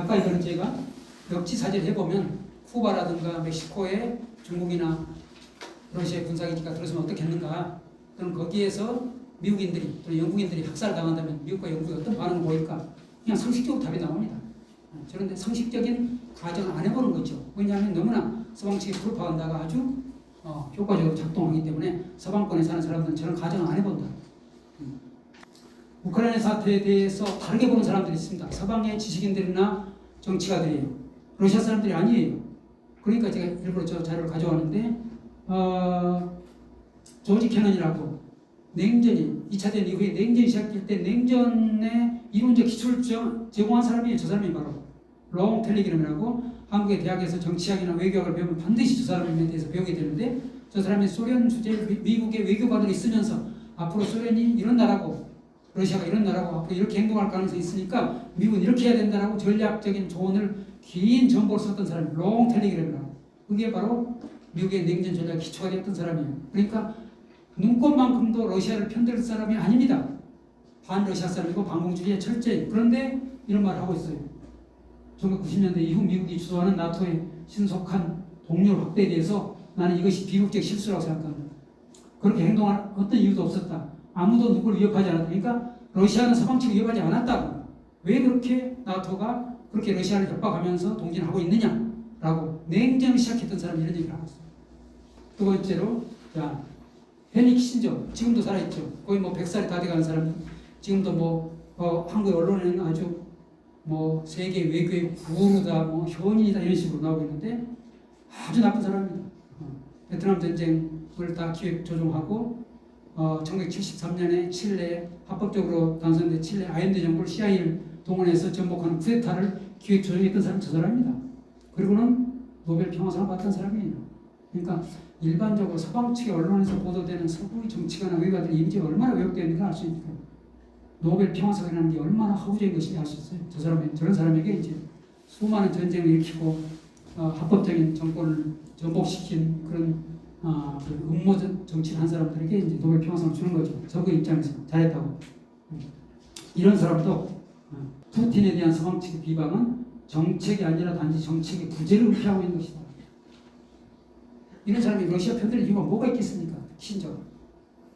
아까 이거는 제가 역지사지를 해보면 쿠바라든가 멕시코에 중국이나 러시아의 군사기지가 들어서면 어떻겠는가 또는 거기에서 미국인들이 또는 영국인들이 학살을 당한다면 미국과 영국이 어떤 반응을 보일까 그냥 상식적으로 답이 나옵니다. 그런데 상식적인 가정을 안 해보는 거죠. 왜냐하면 너무나 서방 측의 프로파간다가 아주 어, 효과적으로 작동하기 때문에 서방권에 사는 사람들은 저런 가정을 안 해본다. 음. 우크라이나 사태에 대해서 다르게 보는 사람들이 있습니다. 서방의 지식인들이나 정치가들이에요. 러시아 사람들이 아니에요. 그러니까 제가 일부러 저 자료를 가져왔는데 어, 조지 캐넌이라고 냉전이 2차 대전 이후에 냉전이 시작될 때 냉전의 이론적 기초를 정- 제공한 사람이 저 사람이 바로 롱 텔레그램이라고 한국의 대학에서 정치학이나 외교학을 배우면 반드시 저 사람에 대해서 배우게 되는데 저 사람이 소련 주재 미- 미국의 외교관으로 있으면서 앞으로 소련이 이런 나라고 러시아가 이런 나라고 앞으로 이렇게 행동할 가능성이 있으니까 미국은 이렇게 해야 된다라고 전략적인 조언을 긴 정보를 썼던 사람이 롱 텔레그램이라고 그게 바로 미국의 냉전 전략 기초가 되었던 사람이에요. 그러니까 눈꽃만큼도 러시아를 편들 사람이 아닙니다. 반러시아 사람이고 반공주의에 철저히 그런데 이런 말을 하고 있어요. 1990년대 이후 미국이 주도하는 나토의 신속한 동력 확대에 대해서 나는 이것이 비극적 실수라고 생각합니다. 그렇게 행동할 어떤 이유도 없었다. 아무도 누구를 위협하지 않았다. 그러니까 러시아는 서방 측을 위협하지 않았다고. 왜 그렇게 나토가 그렇게 러시아를 협박하면서 동진하고 있느냐라고 냉전을 시작했던 사람이 이런 얘기를 하고 있어요. 두 번째로 자 헤니 키신저 지금도 살아있죠. 거의 뭐 100살이 다 돼가는 사람 지금도 뭐 어, 한국 언론에는 아주 뭐 세계 외교의 구루다 뭐 현인이다 이런 식으로 나오고 있는데 아주 나쁜 사람입니다. 어, 베트남 전쟁을 다 기획 조종하고 어, 1973년에 칠레 합법적으로 당선된 칠레 아일랜드 정부를 CIA를 동원해서 전복하는 쿠데타를 기획 조정했던 사람이 저 사람입니다. 그리고는 노벨 평화상을 받던 사람이에요. 그러니까 일반적으로 서방 측의 언론에서 보도되는 서구의 정치가나 외교가들의 이미지가 얼마나 왜곡되는가 알 수 있니까 노벨 평화상이라는 게 얼마나 허구적인 것인지 알 수 있어요. 저 사람이 저런 사람에게 이제 수많은 전쟁을 일으키고 어, 합법적인 정권을 전복시킨 그런 아, 그 음모 정- 정치를 한 사람들에게 이제 노벨 평화상을 주는 거죠. 적의 입장에서 잘했다고. 음. 이런 사람도 어, 푸틴에 대한 서방 측의 비방은 정책이 아니라 단지 정책의 부재를 의피하고 있는 것이다. 이런 사람이 러시아 편들 이유가 뭐가 있겠습니까? 신적.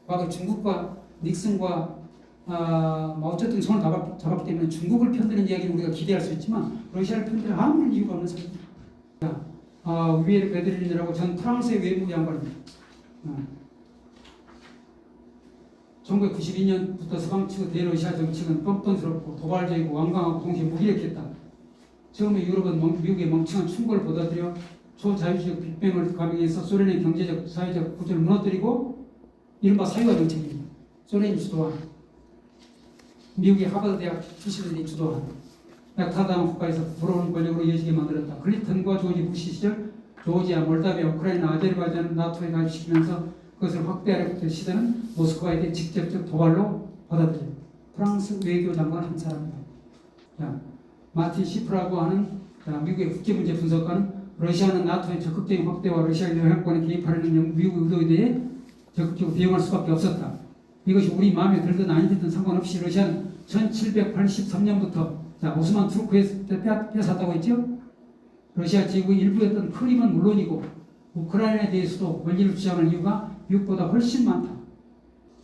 과거 중국과 닉슨과 아, 마오쩌둥 손을 잡았, 잡았기 때문에 중국을 편드는 이야기는 우리가 기대할 수 있지만 러시아를 편들 아무 이유가 없는 사람입니다. 아, 위에르 베드린이라고 전 프랑스의 외무 양반입니다. 아. 1992년부터 서방 측의 대러시아 정책은 뻔뻔스럽고 도발적이고 완강하고 동시에 무기력했다. 처음에 유럽은 멍- 미국의 멍청한 충고를 받아들여 초자유주의 빅뱅을 감행해서 소련의 경제적, 사회적 구조를 무너뜨리고 이른바 사유화 정책입니다. 소련이 주도한 미국의 하버드 대학 출신들이 주도한 약타당 국가에서 부러운 권력으로 이어지게 만들었다. 클린턴과 조지 부시 시절 조지아, 몰다비아, 우크라이나, 아제르바이잔 나토에 가입시키면서 그것을 확대하려고 시대는 모스크바에게 직접적 도발로 받아들여 프랑스 외교장관 한 사람이다. 자, 마틴 시프라고 하는 자, 미국의 국제문제 분석가는 러시아는 나토의 적극적인 확대와 러시아의 영향권에 개입하려는 영- 미국 의도에 대해 적극적으로 비용할 수밖에 없었다. 이것이 우리 마음에 들든 아니든 상관없이 러시아는 1783년부터 자, 오스만 투르크에서 빼- 빼앗았다고 했죠? 러시아 지구의 일부였던 크림은 물론이고 우크라이나에 대해서도 권리를 주장하는 이유가 미국보다 훨씬 많다.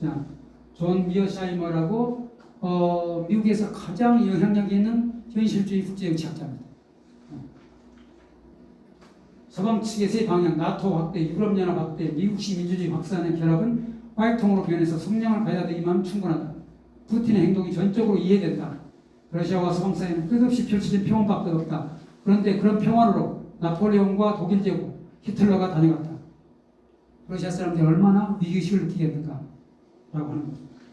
자, 존 미어샤이머라고 어, 미국에서 가장 영향력 있는 현실주의 국제정치학자입니다. 서방 측에서의 방향, 나토 확대, 유럽연합 확대, 미국식 민주주의 확산의 결합은 화이통으로 변해서 성량을 되기만 충분하다. 푸틴의 행동이 전적으로 이해된다. 러시아와 서방 사이에는 끝없이 펼쳐진 평화밖에 없다. 그런데 그런 평화로 나폴레옹과 독일 제국, 히틀러가 다녀갔다. 러시아 사람들이 얼마나 위기의식을 느끼겠는가? 라고 하는 거죠.